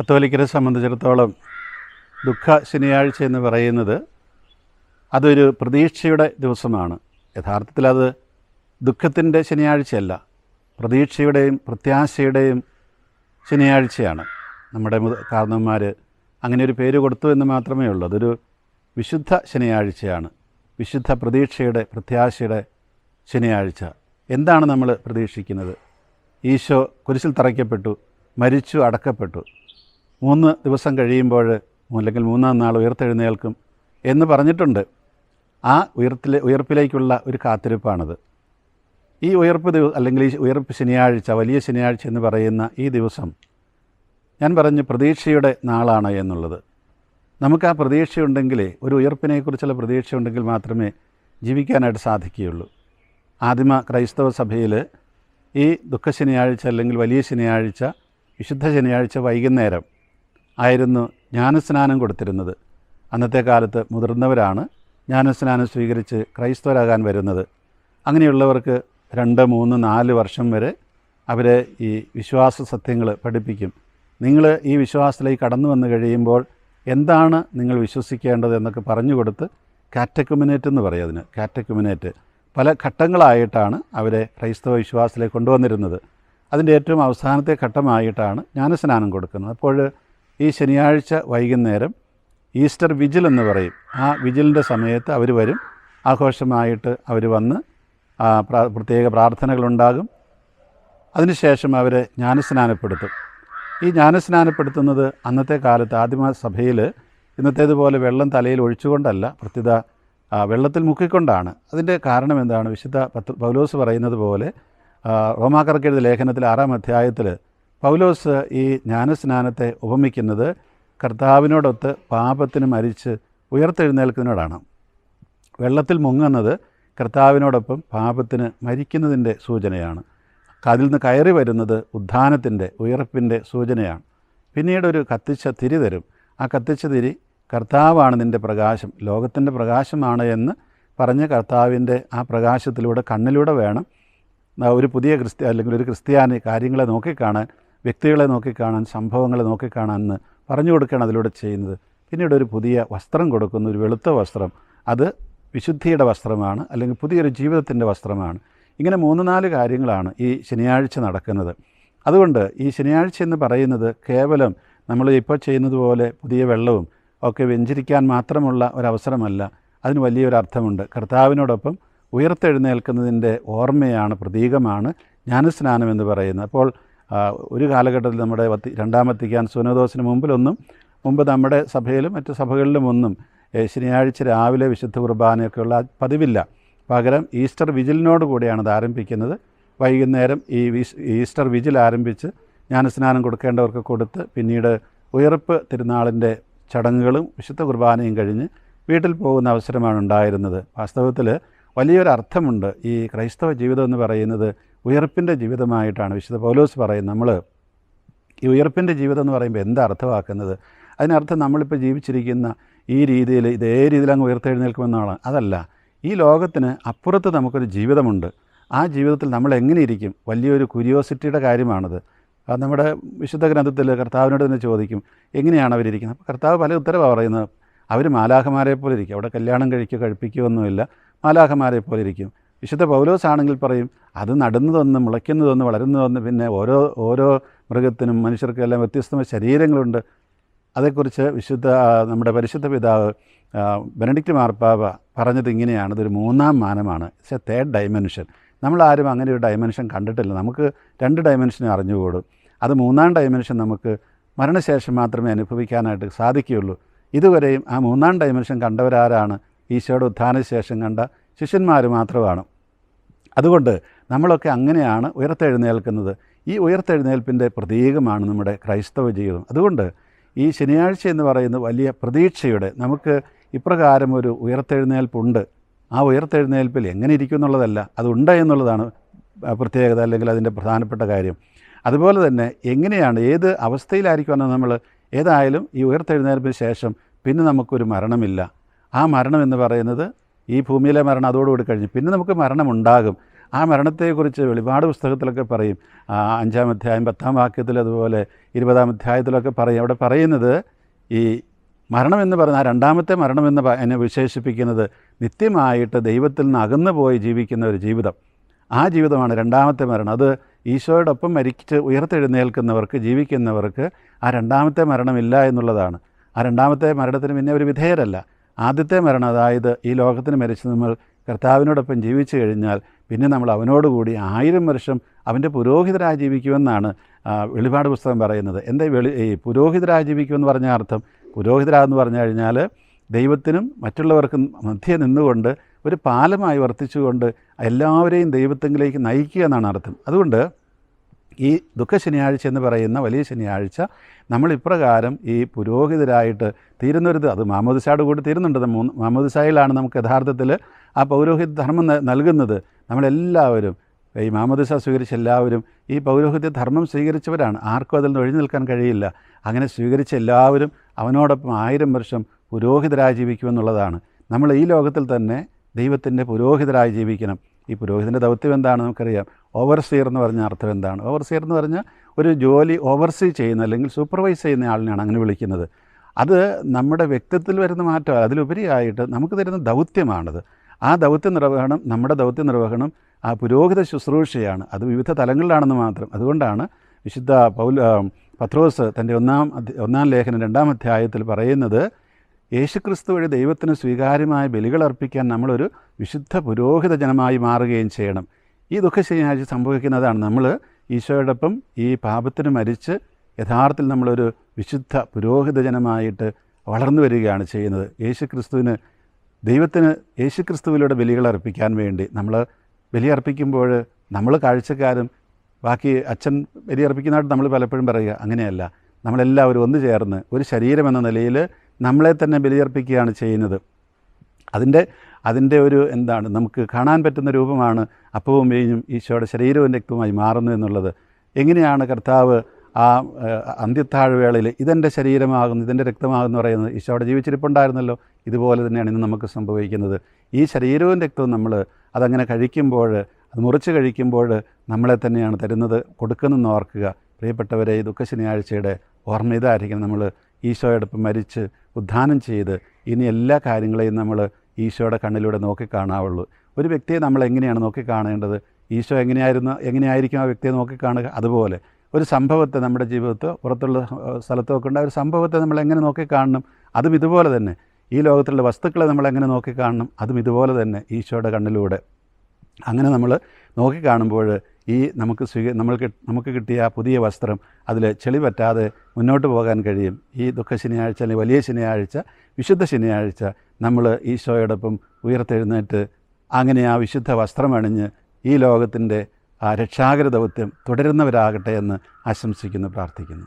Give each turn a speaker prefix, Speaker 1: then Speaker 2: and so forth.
Speaker 1: കത്തോലിക്കരെ സംബന്ധിച്ചിടത്തോളം ദുഃഖ ശനിയാഴ്ച എന്ന് പറയുന്നത് അതൊരു പ്രതീക്ഷയുടെ ദിവസമാണ്. യഥാർത്ഥത്തിൽ അത് ദുഃഖത്തിന്റെ ശനിയാഴ്ചയല്ല പ്രതീക്ഷയുടെയും പ്രത്യാശയുടെയും ശനിയാഴ്ചയാണ്. നമ്മുടെ കാരണവന്മാർ അങ്ങനെ ഒരു പേര് കൊടുത്തു എന്ന് മാത്രമേ ഉള്ളൂ. അതൊരു വിശുദ്ധ ശനിയാഴ്ചയാണ്. വിശുദ്ധ പ്രതീക്ഷയുടെ പ്രത്യാശയുടെ ശനിയാഴ്ച. എന്താണ് നമ്മൾ പ്രതീക്ഷിക്കുന്നത്? ഈശോ കുരിശിൽ തറയ്ക്കപ്പെട്ടു മരിച്ചു അടക്കപ്പെട്ടു. മൂന്ന് ദിവസം കഴിയുമ്പോൾ അല്ലെങ്കിൽ മൂന്നാം നാൾ ഉയർത്തെഴുന്നേൽക്കും എന്ന് പറഞ്ഞിട്ടുണ്ട്. ആ ഉയർത്തിലെ ഉയർപ്പിലേക്കുള്ള ഒരു കാത്തിരിപ്പാണത്. ഈ ഉയർപ്പ് ദിവ അല്ലെങ്കിൽ ഈ ഉയർപ്പ് ശനിയാഴ്ച വലിയ ശനിയാഴ്ച എന്ന് പറയുന്ന ഈ ദിവസം ഞാൻ പറഞ്ഞു പ്രതീക്ഷയുടെ നാളാണ് എന്നുള്ളത്. നമുക്ക് ആ പ്രതീക്ഷയുണ്ടെങ്കിൽ ഒരു ഉയർപ്പിനെക്കുറിച്ചുള്ള പ്രതീക്ഷയുണ്ടെങ്കിൽ മാത്രമേ ജീവിക്കാനായിട്ട് സാധിക്കുകയുള്ളൂ. ആദിമ ക്രൈസ്തവ സഭയിൽ ഈ ദുഃഖ ശനിയാഴ്ച അല്ലെങ്കിൽ വലിയ ശനിയാഴ്ച വിശുദ്ധ ശനിയാഴ്ച വൈകുന്നേരം ആയിരുന്നു ജ്ഞാനസ്നാനം കൊടുത്തിരുന്നത്. അന്നത്തെ കാലത്ത് മുതിർന്നവരാണ് ജ്ഞാനസ്നാനം സ്വീകരിച്ച് ക്രൈസ്തവരാകാൻ വരുന്നത്. അങ്ങനെയുള്ളവർക്ക് രണ്ട് മൂന്ന് നാല് വർഷം വരെ അവരെ ഈ വിശ്വാസ സത്യങ്ങൾ പഠിപ്പിക്കും. നിങ്ങൾ ഈ വിശ്വാസത്തിലേക്ക് കടന്നു വന്നു കഴിയുമ്പോൾ എന്താണ് നിങ്ങൾ വിശ്വസിക്കേണ്ടത് എന്നൊക്കെ പറഞ്ഞു കൊടുത്ത് കാറ്റക്കുമിനേറ്റ് എന്ന് പറയും അതിന് കാറ്റക്കുമിനേറ്റ്. പല ഘട്ടങ്ങളായിട്ടാണ് അവരെ ക്രൈസ്തവ വിശ്വാസത്തിലേക്ക് കൊണ്ടുവന്നിരുന്നത്. അതിന്റെ ഏറ്റവും അവസാനത്തെ ഘട്ടമായിട്ടാണ് ജ്ഞാനസ്നാനം കൊടുക്കുന്നത്. അപ്പോൾ ഈ ശനിയാഴ്ച വൈകുന്നേരം ഈസ്റ്റർ വിജിൽ എന്ന് പറയും. ആ വിജിലിന്റെ സമയത്ത് അവർ വരും. ആഘോഷമായിട്ട് അവർ വന്ന് പ്രത്യേക പ്രാർത്ഥനകളുണ്ടാകും. അതിനുശേഷം അവരെ ജ്ഞാനസ്നാനപ്പെടുത്തും. ഈ ജ്ഞാനസ്നാനപ്പെടുത്തുന്നത് അന്നത്തെ കാലത്ത് ആദിമ സഭയിൽ ഇന്നത്തേതുപോലെ വെള്ളം തലയിൽ ഒഴിച്ചുകൊണ്ടല്ല പ്രത്യുത വെള്ളത്തിൽ മുക്കിക്കൊണ്ടാണ്. അതിന്റെ കാരണം എന്താണ്? വിശുദ്ധ പൗലോസ് പറയുന്നത് പോലെ ആ, റോമാക്കർക്കെഴുതിയ ലേഖനത്തിൽ ആറാം അധ്യായത്തിൽ പൗലോസ് ഈ ജ്ഞാനസ്നാനത്തെ ഉപമിക്കുന്നത് കർത്താവിനോടൊത്ത് പാപത്തിന് മരിച്ച് ഉയർത്തെഴുന്നേൽക്കുന്നതിനോടാണ് വെള്ളത്തിൽ മുങ്ങുന്നത് കർത്താവിനോടൊപ്പം പാപത്തിന് മരിക്കുന്നതിന്റെ സൂചനയാണ്. അതിൽ നിന്ന് കയറി വരുന്നത് ഉദ്ധാനത്തിന്റെ ഉയർപ്പിന്റെ സൂചനയാണ്. പിന്നീട് ഒരു കത്തിച്ച തിരി തരും. ആ കത്തിച്ച തിരി കർത്താവാണ് നിന്റെ പ്രകാശം. ലോകത്തിന്റെ പ്രകാശമാണ് എന്ന് പറഞ്ഞ് കർത്താവിന്റെ ആ പ്രകാശത്തിലൂടെ കണ്ണിലൂടെ വേണം ഒരു പുതിയ ക്രിസ്ത്യ അല്ലെങ്കിൽ ഒരു ക്രിസ്ത്യാനി കാര്യങ്ങളെ നോക്കിക്കാണാൻ വ്യക്തികളെ നോക്കിക്കാണാൻ സംഭവങ്ങളെ നോക്കിക്കാണാൻ എന്ന് പറഞ്ഞു കൊടുക്കുകയാണ് അതിലൂടെ ചെയ്യുന്നത്. പിന്നീട് ഒരു പുതിയ വസ്ത്രം കൊടുക്കുന്ന ഒരു വെളുത്ത വസ്ത്രം. അത് വിശുദ്ധിയുടെ വസ്ത്രമാണ് അല്ലെങ്കിൽ പുതിയൊരു ജീവിതത്തിന്റെ വസ്ത്രമാണ്. ഇങ്ങനെ മൂന്ന് നാല് കാര്യങ്ങളാണ് ഈ ശനിയാഴ്ച നടക്കുന്നത്. അതുകൊണ്ട് ഈ ശനിയാഴ്ച എന്ന് പറയുന്നത് കേവലം നമ്മൾ ഇപ്പോൾ ചെയ്യുന്നത് പോലെ പുതിയ വെള്ളവും ഒക്കെ വെഞ്ചരിക്കാൻ മാത്രമുള്ള ഒരവസരമല്ല. അതിന് വലിയൊരു അർത്ഥമുണ്ട്. കർത്താവിനോടൊപ്പം ഉയർത്തെഴുന്നേൽക്കുന്നതിന്റെ ഓർമ്മയാണ് പ്രതീകമാണ് ജ്ഞാനസ്നാനം എന്ന് പറയുന്നത്. അപ്പോൾ ഒരു കാലഘട്ടത്തിൽ നമ്മുടെ വത്തി രണ്ടാം വത്തിക്കാൻ സുനദോസിന് മുമ്പിലൊന്നും മുമ്പ് നമ്മുടെ സഭയിലും മറ്റ് സഭകളിലും ഒന്നും ശനിയാഴ്ച രാവിലെ വിശുദ്ധ കുർബാനയൊക്കെയുള്ള പതിവില്ല. പകരം ഈസ്റ്റർ വിജിലിനോട് കൂടിയാണ് ഇത് ആരംഭിക്കുന്നത്. വൈകുന്നേരം ഈ ഈസ്റ്റർ വിജിൽ ആരംഭിച്ച് ജ്ഞാനസ്നാനം കൊടുക്കേണ്ടവർക്ക് കൊടുത്ത് പിന്നീട് ഉയർപ്പ് തിരുനാളിന്റെ ചടങ്ങുകളും വിശുദ്ധ കുർബാനയും കഴിഞ്ഞ് വീട്ടിൽ പോകുന്ന അവസരമാണ് ഉണ്ടായിരുന്നത്. വാസ്തവത്തിൽ വലിയൊരു അർത്ഥമുണ്ട് ഈ ക്രൈസ്തവ ജീവിതം എന്ന് പറയുന്നത് ഉയർപ്പിന്റെ ജീവിതമായിട്ടാണ് വിശുദ്ധ പൗലോസ് പറയുന്നത്. നമ്മൾ ഈ ഉയർപ്പിന്റെ ജീവിതം എന്ന് പറയുമ്പോൾ എന്താ അർത്ഥമാക്കുന്നത്? അതിനർത്ഥം നമ്മളിപ്പോൾ ജീവിച്ചിരിക്കുന്ന ഈ രീതിയിൽ ഇതേ രീതിയിൽ അങ്ങ് ഉയർത്തെഴുന്നേൽക്കുമെന്നാണ്. അതല്ല ഈ ലോകത്തിന് അപ്പുറത്ത് നമുക്കൊരു ജീവിതമുണ്ട്. ആ ജീവിതത്തിൽ നമ്മൾ എങ്ങനെ ഇരിക്കും വലിയൊരു ക്യൂരിയോസിറ്റിയുടെ കാര്യമാണത്. അത് നമ്മുടെ വിശുദ്ധ ഗ്രന്ഥത്തിൽ കർത്താവിനോട് തന്നെ ചോദിക്കും എങ്ങനെയാണ് അവരിയ്ക്കുന്നത് അപ്പോൾ കർത്താവ് പല ഉത്തരവാണ് പറയുന്നത്. അവർ മാലാഖമാരെ പോലെ ഇരിക്കും. അവിടെ കല്യാണം കഴിക്കുക കഴിപ്പിക്കുകയൊന്നുമില്ല മാലാഖമാരെ പോലെ ഇരിക്കും. വിശുദ്ധ പൗലോസ് ആണെങ്കിൽ പറയും അത് നടുന്നതൊന്ന് മുളയ്ക്കുന്നതൊന്ന് വളരുന്നതൊന്ന് പിന്നെ ഓരോ ഓരോ മൃഗത്തിനും മനുഷ്യർക്കും എല്ലാം വ്യത്യസ്തമായ ശരീരങ്ങളുണ്ട്. അതേക്കുറിച്ച് വിശുദ്ധ നമ്മുടെ പരിശുദ്ധ പിതാവ് ബെനഡിക്ട് മാർപ്പാവ പറഞ്ഞത് ഇങ്ങനെയാണ്. ഇതൊരു മൂന്നാം മാനമാണ്. ഇറ്റ്സ് എ തേർഡ് ഡൈമെൻഷൻ നമ്മളാരും അങ്ങനെ ഒരു ഡൈമെൻഷൻ കണ്ടിട്ടില്ല. നമുക്ക് രണ്ട് ഡൈമെൻഷനെ അറിഞ്ഞുകൂടും. അത് മൂന്നാം ഡൈമെൻഷൻ നമുക്ക് മരണശേഷം മാത്രമേ അനുഭവിക്കാനായിട്ട് സാധിക്കുകയുള്ളൂ. ഇതുവരെയും ആ മൂന്നാം ഡൈമെൻഷൻ കണ്ടവരാരാണ്? ഈശോയുടെ ഉത്ഥാനശേഷം കണ്ട ശിഷ്യന്മാർ മാത്രമാണ്. അതുകൊണ്ട് നമ്മളൊക്കെ അങ്ങനെയാണ് ഉയർത്തെഴുന്നേൽക്കുന്നത്. ഈ ഉയർത്തെഴുന്നേൽപ്പിന്റെ പ്രതീകമാണ് നമ്മുടെ ക്രൈസ്തവ ജീവിതം. അതുകൊണ്ട് ഈ ശനിയാഴ്ച എന്ന് പറയുന്ന വലിയ പ്രതീക്ഷയുടെ നമുക്ക് ഇപ്രകാരം ഒരു ഉയർത്തെഴുന്നേൽപ്പുണ്ട്. ആ ഉയർത്തെഴുന്നേൽപ്പിൽ എങ്ങനെ ഇരിക്കും എന്നുള്ളതല്ല അതുണ്ട് എന്നുള്ളതാണ് പ്രത്യേകത അല്ലെങ്കിൽ അതിന്റെ പ്രധാനപ്പെട്ട കാര്യം. അതുപോലെ തന്നെ എങ്ങനെയാണ് ഏത് അവസ്ഥയിലായിരിക്കുമെന്ന് നമ്മൾ ഏതായാലും ഈ ഉയർത്തെഴുന്നേൽപ്പിന് ശേഷം പിന്നെ നമുക്കൊരു മരണമില്ല. ആ മരണം എന്ന് പറയുന്നത് ഈ ഭൂമിയിലെ മരണം അതോടുകൂടി കഴിഞ്ഞു. പിന്നെ നമുക്ക് മരണമുണ്ടാകും. ആ മരണത്തെക്കുറിച്ച് വെളിപാട് പുസ്തകത്തിലൊക്കെ പറയും. അഞ്ചാം അധ്യായം പത്താം വാക്യത്തിൽ അതുപോലെ ഇരുപതാം അധ്യായത്തിലൊക്കെ പറയും. അവിടെ പറയുന്നത് ഈ മരണമെന്ന് പറഞ്ഞ ആ രണ്ടാമത്തെ പ- എന്നെ വിശേഷിപ്പിക്കുന്നത് നിത്യമായിട്ട് ദൈവത്തിൽ നിന്ന് അകന്നു പോയി ജീവിക്കുന്ന ഒരു ജീവിതം. ആ ജീവിതമാണ് രണ്ടാമത്തെ മരണം. അത് ഈശോയോടൊപ്പം മരിച്ച് ഉയർത്തെഴുന്നേൽക്കുന്നവർക്ക് ജീവിക്കുന്നവർക്ക് ആ രണ്ടാമത്തെ മരണമില്ല എന്നുള്ളതാണ്. ആ രണ്ടാമത്തെ മരണത്തിന് പിന്നെ ഒരു വിധേയരല്ല. ആദ്യത്തെ മരണം അതായത് ഈ ലോകത്തിന് മരിച്ച് നമ്മൾ കർത്താവിനോടൊപ്പം ജീവിച്ചു കഴിഞ്ഞാൽ പിന്നെ നമ്മൾ അവനോടുകൂടി ആയിരം വർഷം അവന്റെ പുരോഹിതരായി ജീവിക്കുമെന്നാണ് വെളിപാട് പുസ്തകം പറയുന്നത്. എന്താ വെളി ഈ പുരോഹിതരായി ജീവിക്കുമെന്ന് പറഞ്ഞ അർത്ഥം? പുരോഹിതരാന്ന് പറഞ്ഞു കഴിഞ്ഞാൽ ദൈവത്തിനും മറ്റുള്ളവർക്കും മധ്യേ നിന്നുകൊണ്ട് ഒരു പാലമായി വർത്തിച്ചുകൊണ്ട് എല്ലാവരെയും ദൈവത്തെങ്കിലേക്ക് നയിക്കുക എന്നാണ് അർത്ഥം. അതുകൊണ്ട് ഈ ദുഃഖ ശനിയാഴ്ച എന്ന് പറയുന്ന വലിയ ശനിയാഴ്ച നമ്മൾ ഇപ്രകാരം ഈ പുരോഹിതരായിട്ട് തീരുന്നൊരു അത് മാമോദിസയോട് കൂടി തീരുന്നുണ്ട്. മാമോദിസായിലാണ് നമുക്ക് യഥാർത്ഥത്തിൽ ആ പൗരോഹിത ധർമ്മം നൽകുന്നത്. നമ്മളെല്ലാവരും ഈ മാമോദിശ സ്വീകരിച്ച എല്ലാവരും ഈ പൗരോഹിത്യ ധർമ്മം സ്വീകരിച്ചവരാണ്. ആർക്കും അതിൽ നിന്ന് ഒഴിഞ്ഞു നിൽക്കാൻ കഴിയില്ല. അങ്ങനെ സ്വീകരിച്ച എല്ലാവരും അവനോടൊപ്പം ആയിരം വർഷം പുരോഹിതരായി ജീവിക്കുമെന്നുള്ളതാണ് നമ്മൾ ഈ ലോകത്തിൽ തന്നെ ദൈവത്തിന്റെ പുരോഹിതരായി ജീവിക്കണം. ഈ പുരോഹിതന്റെ ദൗത്യം എന്താണ് നമുക്കറിയാം. ഓവർസിയർ എന്ന് പറഞ്ഞ അർത്ഥം എന്താണ്? ഓവർസിയർ എന്ന് പറഞ്ഞാൽ ഒരു ജോലി ഓവർസീ ചെയ്യുന്ന അല്ലെങ്കിൽ സൂപ്പർവൈസ് ചെയ്യുന്ന ആളിനെയാണ് അങ്ങനെ വിളിക്കുന്നത്. അത് നമ്മുടെ വ്യക്തിത്വത്തിൽ വരുന്ന മാറ്റം അതിലുപരിയായിട്ട് നമുക്ക് തരുന്ന ദൗത്യമാണത്. ആ ദൗത്യ നിർവഹണം നമ്മുടെ ദൗത്യ നിർവഹണം ആ പുരോഹിത ശുശ്രൂഷയാണ്. അത് വിവിധ തലങ്ങളിലാണെന്ന് മാത്രം. അതുകൊണ്ടാണ് വിശുദ്ധ പൗൽ പത്രോസ് തന്റെ ഒന്നാം ഒന്നാം ലേഖനം രണ്ടാം അധ്യായത്തിൽ പറയുന്നത് യേശുക്രിസ്തു വഴി ദൈവത്തിന് സ്വീകാര്യമായ ബലികൾ അർപ്പിക്കാൻ നമ്മളൊരു വിശുദ്ധ പുരോഹിത ജനമായി മാറുകയും ചെയ്യണം. ഈ ദുഃഖ ശനിയാഴ്ച സംഭവിക്കുന്നതാണ്. നമ്മൾ ഈശോയോടൊപ്പം ഈ പാപത്തിന് മരിച്ച് യഥാർത്ഥത്തിൽ നമ്മളൊരു വിശുദ്ധ പുരോഹിത ജനമായിട്ട് വളർന്നു വരികയാണ് ചെയ്യുന്നത്. യേശുക്രിസ്തുവിന് ദൈവത്തിന് യേശുക്രിസ്തുവിലൂടെ ബലികൾ അർപ്പിക്കാൻ വേണ്ടി നമ്മൾ ബലിയർപ്പിക്കുമ്പോൾ നമ്മൾ കാഴ്ചക്കാരും ബാക്കി അച്ഛൻ ബലിയർപ്പിക്കുന്നതായിട്ട് നമ്മൾ പലപ്പോഴും പറയുക അങ്ങനെയല്ല. നമ്മളെല്ലാവരും ഒന്ന് ചേർന്ന് ഒരു ശരീരം എന്ന നിലയിൽ നമ്മളെ തന്നെ ബലിയർപ്പിക്കുകയാണ് ചെയ്യുന്നത്. അതിന്റെ അതിന്റെ ഒരു എന്താണ് നമുക്ക് കാണാൻ പറ്റുന്ന രൂപമാണ് അപ്പവും വീഞ്ഞും ഈശോയുടെ ശരീരവും രക്തവുമായി മാറുന്നു എന്നുള്ളത്. എങ്ങനെയാണ് കർത്താവ് ആ അന്ത്യത്താഴ്വേളയിൽ ഇതെന്റെ ശരീരമാകുന്നു ഇതിന്റെ രക്തമാകുന്നു പറയുന്നത്? ഈശോയുടെ ജീവിച്ചിരിപ്പുണ്ടായിരുന്നല്ലോ ഇതുപോലെ തന്നെയാണ് ഇന്ന് നമുക്ക് സംഭവിക്കുന്നത്. ഈ ശരീരവും രക്തവും നമ്മൾ അതങ്ങനെ കഴിക്കുമ്പോൾ അത് മുറിച്ച് കഴിക്കുമ്പോൾ നമ്മളെ തന്നെയാണ് തരുന്നത് കൊടുക്കുന്നതെന്ന് ഓർക്കുക. പ്രിയപ്പെട്ടവരെ ഈ ദുഃഖ ശനിയാഴ്ചയുടെ ഓർമ്മ ഇതായിരിക്കണം. നമ്മൾ ഈശോയോടൊപ്പം മരിച്ച് ഉദ്ധാനം ചെയ്ത് ഇനി എല്ലാ കാര്യങ്ങളെയും നമ്മൾ ഈശോയുടെ കണ്ണിലൂടെ നോക്കിക്കാണാവുള്ളൂ. ഒരു വ്യക്തിയെ നമ്മൾ എങ്ങനെയാണ് നോക്കിക്കാണേണ്ടത്? ഈശോ എങ്ങനെയായിരുന്നു എങ്ങനെയായിരിക്കും ആ വ്യക്തിയെ നോക്കിക്കാണുക? അതുപോലെ ഒരു സംഭവത്തെ നമ്മുടെ ജീവിതത്തോ പുറത്തുള്ള സ്ഥലത്തോ ഒക്കെ ഉണ്ടായ ഒരു സംഭവത്തെ നമ്മൾ എങ്ങനെ നോക്കിക്കാണണം? അതും ഇതുപോലെ തന്നെ. ഈ ലോകത്തിലുള്ള വസ്തുക്കളെ നമ്മൾ എങ്ങനെ നോക്കിക്കാണണം? അതും ഇതുപോലെ തന്നെ ഈശോയുടെ കണ്ണിലൂടെ. അങ്ങനെ നമ്മൾ നോക്കിക്കാണുമ്പോൾ ഈ നമുക്ക് സ്വീക നമ്മൾക്ക് നമുക്ക് കിട്ടിയ പുതിയ വസ്ത്രം അതിൽ ചെളി പറ്റാതെ മുന്നോട്ട് പോകാൻ കഴിയും. ഈ ദുഃഖ ശനിയാഴ്ച അല്ലെങ്കിൽ വലിയ ശനിയാഴ്ച വിശുദ്ധ ശനിയാഴ്ച നമ്മൾ ഈശോയോടൊപ്പം ഉയർത്തെഴുന്നേറ്റ് അങ്ങനെ ആ വിശുദ്ധ വസ്ത്രമണിഞ്ഞ് ഈ ലോകത്തിന്റെ ആ രക്ഷാകര ദൗത്യം തുടരുന്നവരാകട്ടെ എന്ന് ആശംസിക്കുന്നു പ്രാർത്ഥിക്കുന്നു.